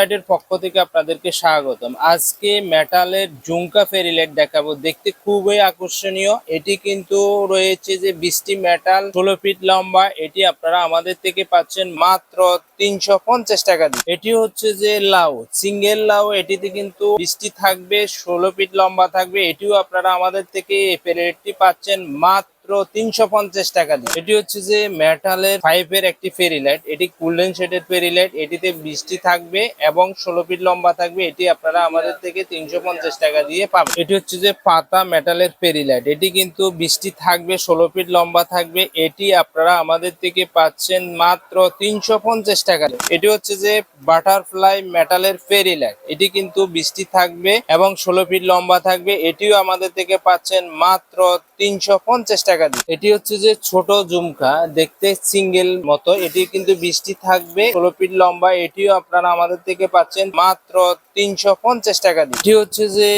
লাইটের পক্ষ থেকে আপনাদেরকে স্বাগতম। আজকে মেটালের জুমকা ফেরিলেট দেখাবো। দেখতে খুবই আকর্ষণীয়। এটি কিন্তু রয়েছে যে বৃষ্টি মেটাল ষোলো ফিট লম্বা। এটি আপনারা আমাদের থেকে পাচ্ছেন মাত্র তিনশো পঞ্চাশ টাকা দিয়ে। এটি হচ্ছে যে লাউ সিঙ্গেল লাউ। এটিতে কিন্তু বৃষ্টি থাকবে, ষোলো ফিট লম্বা থাকবে। এটিও আপনারা আমাদের থেকে ফেরিটি পাচ্ছেন মাত্র তিনশো পঞ্চাশ টাকা দিয়ে। এটি হচ্ছে যে মেটালের ফাইভের একটি ফেরি লাইট। এটি গোল্ডেন শেডের ফেরি লাইট। এটিতে বৃষ্টি থাকবে এবং ষোলো ফিট লম্বা থাকবে। এটি আপনারা আমাদের থেকে তিনশো পঞ্চাশ টাকা দিয়ে পাবেন। এটি হচ্ছে যে পাতা মেটালের ফেরি লাইট। এটি কিন্তু বৃষ্টি থাকবে, ষোলো ফিট লম্বা থাকবে। এটি আপনারা আমাদের থেকে পাচ্ছেন মাত্র তিনশো পঞ্চাশ টাকা। এটি হচ্ছে যে বাটারফ্লাই মেটালের ফেরি লাইট। এটি কিন্তু বৃষ্টি থাকবে এবং ষোলো ফিট লম্বা থাকবে। এটিও আমাদের থেকে পাচ্ছেন মাত্র তিনশো পঞ্চাশ টাকা দিয়ে এটি হচ্ছে যে ছোট জুমকা দেখতে সিঙ্গেল মতো। এটি কিন্তু বৃষ্টি থাকবে, ষোলো ফিট লম্বা। এটিও আপনারা আমাদের থেকে পাচ্ছেন মাত্র তিনশো পঞ্চাশ টাকা দিই এটি হচ্ছে যে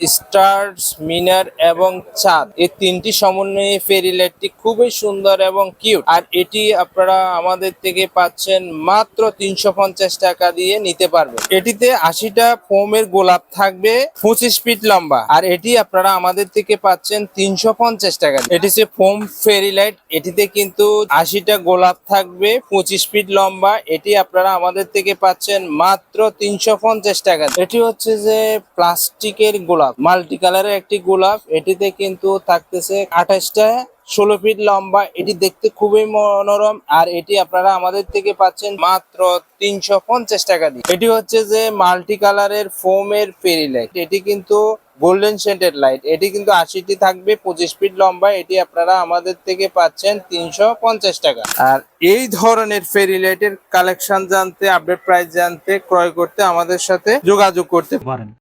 স্টার্স মিনার এবং চাঁদ। এই তিনটি সমন্বয়ে ফেরি লাইটটি খুবই সুন্দর এবং কিউট। আর এটি আপনারা আমাদের থেকে পাচ্ছেন মাত্র তিনশো পঞ্চাশ টাকা দিয়ে নিতে পারবেন। এটিতে আশিটা ফোমের গোলাপ থাকবে, পঁচিশ ফিট লম্বা। আর এটি আপনারা আমাদের থেকে পাচ্ছেন তিনশো পঞ্চাশ টাকা এটি হচ্ছে ফোম ফেরি লাইট, এটিতে কিন্তু আশিটা গোলাপ থাকবে, পঁচিশ ফিট লম্বা। এটি আপনারা আমাদের থেকে পাচ্ছেন মাত্র তিনশো পঞ্চাশ টাকা এটি হচ্ছে যে প্লাস্টিকের গোলাপ। মাল্টি কালারের একটি গোলাপ। এটিতে কিন্তু থাকতেছে আঠাশটা ষোলো ফিট লম্বা। এটি দেখতে খুবই মনোরম। আর এটি আপনারা আমাদের থেকে পাচ্ছেন মাত্র তিনশো পঞ্চাশ টাকা দিয়ে। এটি হচ্ছে যে মাল্টি কালারের ফোমের ফেরি লাইট। এটি কিন্তু গোল্ডেন শেডের লাইট। এটি কিন্তু আশিটি থাকবে, পঁচিশ ফিট লম্বা। এটি আপনারা আমাদের থেকে পাচ্ছেন তিনশো পঞ্চাশ টাকা। আর এই ধরনের ফেরি লাইটের কালেকশন জানতে, আপডেট প্রাইস জানতে, ক্রয় করতে আমাদের সাথে যোগাযোগ করতে পারেন।